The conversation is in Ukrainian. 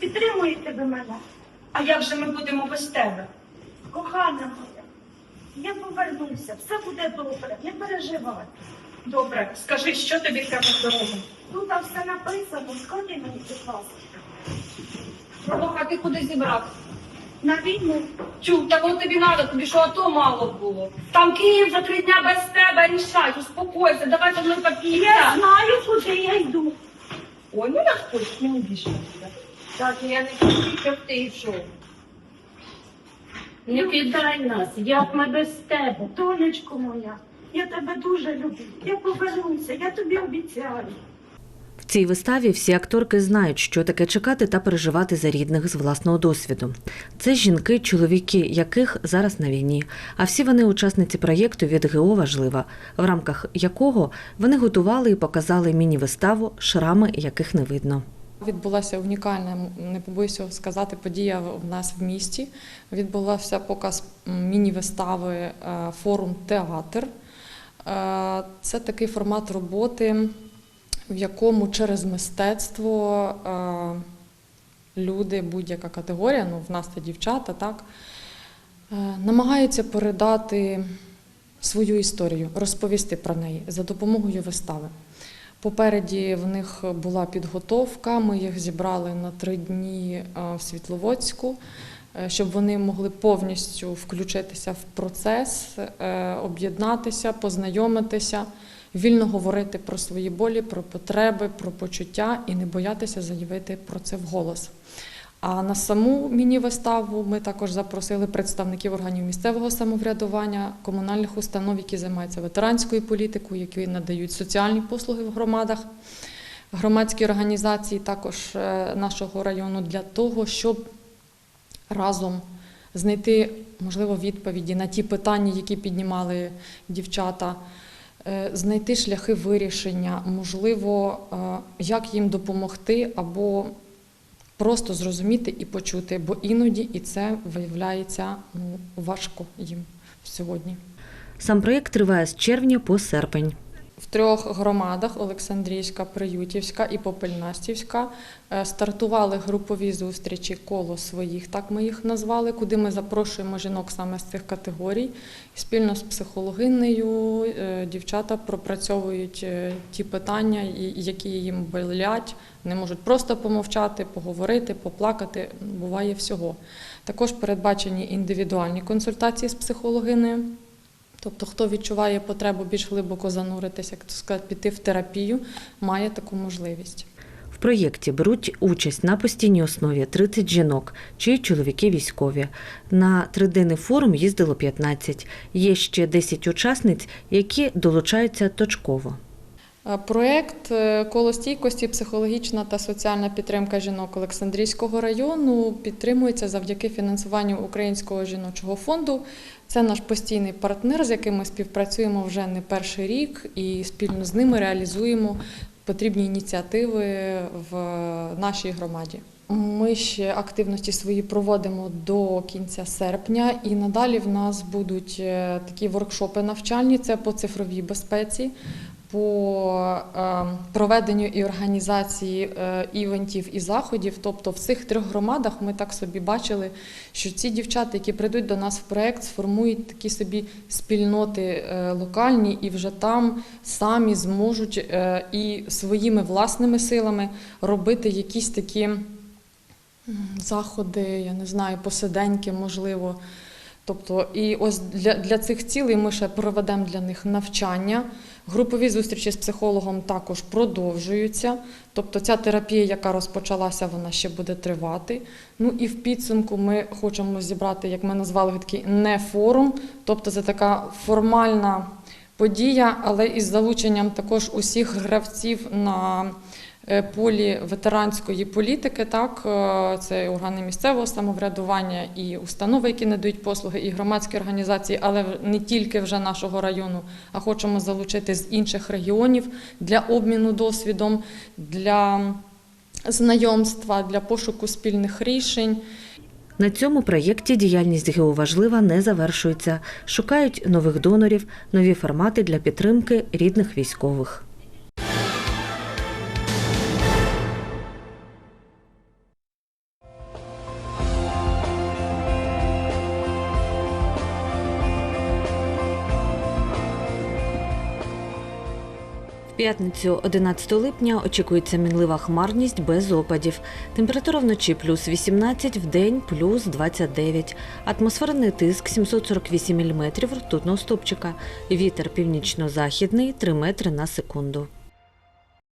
Підтримуєте ви мене, А як же ми будемо без тебе? кохана моя. Я повернуся, все буде добре, не переживай. Добре, скажи, що тобі треба з дороги? Тут все написано, скажи мені, будь ласка. Пролоха, ти куди зібрався? На війну Чув, та воно тобі надо, тобі що ато мало було. Там Київ за три дня без тебе, рішай, успокойся, давай там не я знаю, куди я йду. Ой, ну не хочеш, не більше. Так, я не хочу, щоб ти йшов. Не кидай нас, як ми без тебе. Донечко моя, я тебе дуже люблю. Я повернуся, я тобі обіцяю. В цій виставі всі акторки знають, що таке чекати та переживати за рідних з власного досвіду. Це жінки, чоловіки, яких зараз на війні. А всі вони учасниці проєкту від ГО важлива, в рамках якого вони готували і показали міні-виставу Шрами, яких не видно. Відбулася унікальна, не побоюся сказати, подія в нас в місті. Відбувався показ міні-вистави е, форум театр. Е, Це такий формат роботи, в якому через мистецтво е, люди, будь-яка категорія, ну в нас це дівчата, так, е, намагаються передати свою історію, розповісти про неї за допомогою вистави. Попереді в них була підготовка. Ми їх зібрали на три дні е, в Світловодську, щоб вони могли повністю включитися в процес, об'єднатися, познайомитися, вільно говорити про свої болі, про потреби, про почуття і не боятися заявити про це вголос. А на саму міні-виставу ми також запросили представників органів місцевого самоврядування, комунальних установ, які займаються ветеранською політикою, які надають соціальні послуги в громадах, громадські організації також е, нашого району для того, щоб разом знайти можливо відповіді на ті питання, які піднімали дівчата. Е, Знайти шляхи вирішення, можливо, е, як їм допомогти, або просто зрозуміти і почути, бо іноді і це виявляється ну, важко їм сьогодні. Сам проєкт триває з червня по серпень. В трьох громадах Олександрійська, Приютівська і Попельнастівська е, стартували групові зустрічі коло своїх, так ми їх назвали, куди ми запрошуємо жінок саме з цих категорій. Спільно з психологинею е, дівчата пропрацьовують е, ті питання, які їм болять. Не можуть просто помовчати, поговорити, поплакати. Буває всього. Також передбачені індивідуальні консультації з психологинею. Тобто, хто відчуває потребу більш глибоко зануритися, як то сказати, піти в терапію, має таку можливість. В проєкті беруть участь на постійній основі 30 жінок, чиї чоловіки військові. На триденний форум їздило 15. Є ще 10 учасниць, які долучаються точково. Е, Проєкт е, коло стійкості, психологічна та соціальна підтримка жінок Олександрійського району підтримується завдяки фінансуванню Українського жіночого фонду. Це наш постійний партнер, з яким ми співпрацюємо вже не перший рік, і спільно з ними реалізуємо потрібні ініціативи в нашій громаді. Ми ще активності свої проводимо до кінця серпня, і надалі в нас будуть е, такі воркшопи навчальні. Це по цифровій безпеці, по е, проведенню і організації е, івентів і заходів. Тобто в цих трьох громадах ми так собі бачили, що ці дівчата, які прийдуть до нас в проект, сформують такі собі спільноти е, локальні і вже там самі зможуть і своїми власними силами робити якісь такі заходи, я не знаю, посиденьки, можливо. Тобто, і ось для, для цих цілей ми ще проведемо для них навчання. Групові зустрічі з психологом також продовжуються. Тобто ця терапія, яка розпочалася, вона ще буде тривати. Ну і в підсумку ми хочемо зібрати, як ми назвали такий не форум, тобто це така формальна подія, але із залученням також усіх гравців на полі ветеранської політики, так е, це органи місцевого самоврядування і установи, які надають послуги, і громадські організації, але не тільки вже нашого району, а хочемо залучити з інших регіонів для обміну досвідом, для знайомства, для пошуку спільних рішень. На цьому проєкті діяльність ГО важлива не завершується. Шукають нових донорів, нові формати для підтримки рідних військових. П'ятницю 11 липня очікується мінлива хмарність без опадів. Температура вночі плюс 18, в день плюс 29. Атмосферний тиск 748 мм ртутного стопчика. Вітер північно-західний 3 метри на секунду.